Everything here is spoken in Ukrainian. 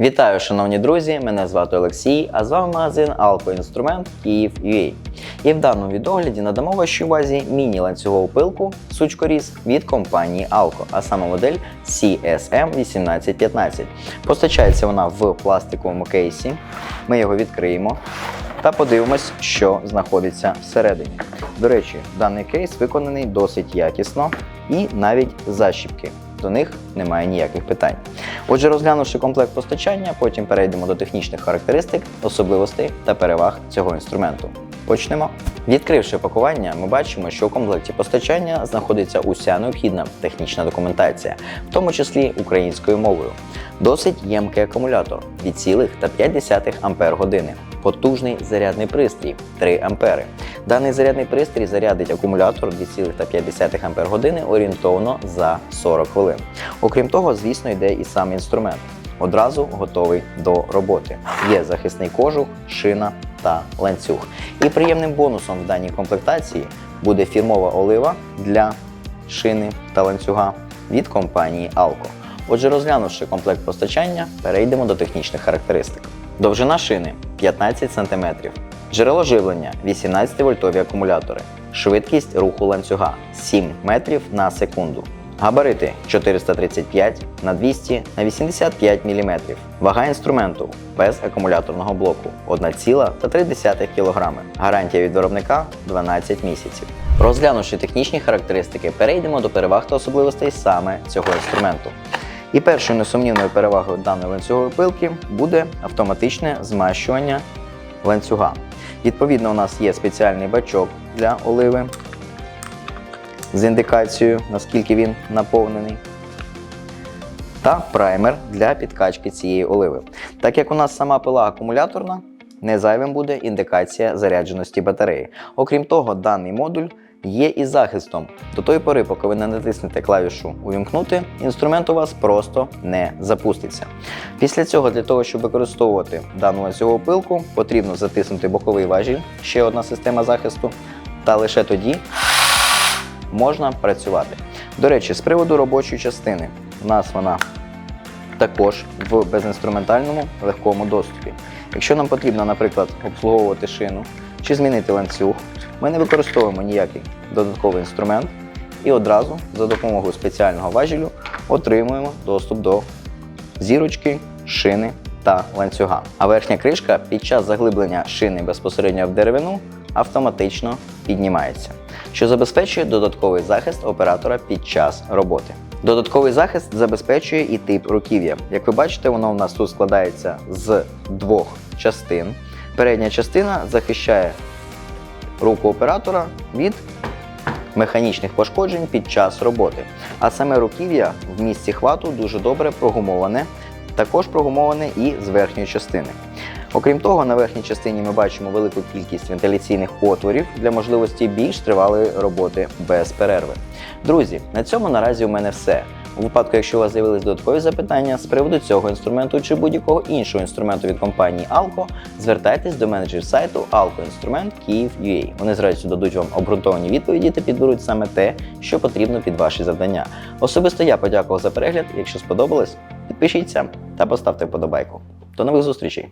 Вітаю, шановні друзі! Мене звати Олексій, а з вами магазин Інструмент Київ UA. І в даному відогляді надамо вашій увазі міні-ланцюгову пилку сучкоріз від компанії Alco, а саме модель CSM 1815. Постачається вона в пластиковому кейсі. Ми його відкриємо та подивимось, що знаходиться всередині. До речі, даний кейс виконаний досить якісно і навіть защіпки. До них немає ніяких питань. Отже, розглянувши комплект постачання, потім перейдемо до технічних характеристик, особливостей та переваг цього інструменту. Почнемо. Відкривши пакування, ми бачимо, що у комплекті постачання знаходиться уся необхідна технічна документація, в тому числі українською мовою. Досить ємкий акумулятор від цілих та 5 ампер години. Потужний зарядний пристрій 3 ампери. Даний зарядний пристрій зарядить акумулятор 2,5 ампер години орієнтовно за 40 хвилин. Окрім того, звісно, йде і сам інструмент. Одразу готовий до роботи. Є захисний кожух, шина та ланцюг. І приємним бонусом в даній комплектації буде фірмова олива для шини та ланцюга від компанії Alco. Отже, розглянувши комплект постачання, перейдемо до технічних характеристик. Довжина шини 15 см, джерело живлення 18 вольтові акумулятори, швидкість руху ланцюга 7 метрів на секунду. Габарити 435 на 200 на 85 мм. Вага інструменту без акумуляторного блоку 1,3 кг. Гарантія від виробника 12 місяців. Розглянувши технічні характеристики, перейдемо до переваг та особливостей саме цього інструменту. І першою несумнівною перевагою даної ланцюгової пилки буде автоматичне змащування ланцюга. Відповідно, у нас є спеціальний бачок для оливи з індикацією, наскільки він наповнений. Та праймер для підкачки цієї оливи. Так як у нас сама пила акумуляторна, не зайвим буде індикація зарядженості батареї. Окрім того, даний модуль є і захистом. До тої пори, поки ви не натиснете клавішу Увімкнути, інструмент у вас просто не запуститься. Після цього, для того, щоб використовувати дану ланцюгову пилку, потрібно затиснути боковий важіль, ще одна система захисту, та лише тоді можна працювати. До речі, з приводу робочої частини, у нас вона також в безінструментальному легкому доступі. Якщо нам потрібно, наприклад, обслуговувати шину чи змінити ланцюг, ми не використовуємо ніякий додатковий інструмент і одразу за допомогою спеціального важелю отримуємо доступ до зірочки, шини та ланцюга. А верхня кришка під час заглиблення шини безпосередньо в деревину автоматично піднімається, що забезпечує додатковий захист оператора під час роботи. Додатковий захист забезпечує і тип руків'я. Як ви бачите, воно у нас тут складається з двох частин. Передня частина захищає руку оператора від механічних пошкоджень під час роботи. А саме руків'я в місці хвату дуже добре прогумоване, також прогумоване і з верхньої частини. Окрім того, на верхній частині ми бачимо велику кількість вентиляційних отворів для можливості більш тривалої роботи без перерви. Друзі, на цьому наразі у мене все. У випадку, якщо у вас з'явились додаткові запитання з приводу цього інструменту чи будь-якого іншого інструменту від компанії Alco, звертайтесь до менеджерів сайту Alco Інструмент Вони з радістю дадуть вам обґрунтовані відповіді та підберуть саме те, що потрібно під ваші завдання. Особисто я подякував за перегляд. Якщо сподобалось, підпишіться та поставте вподобайку. До нових зустрічей!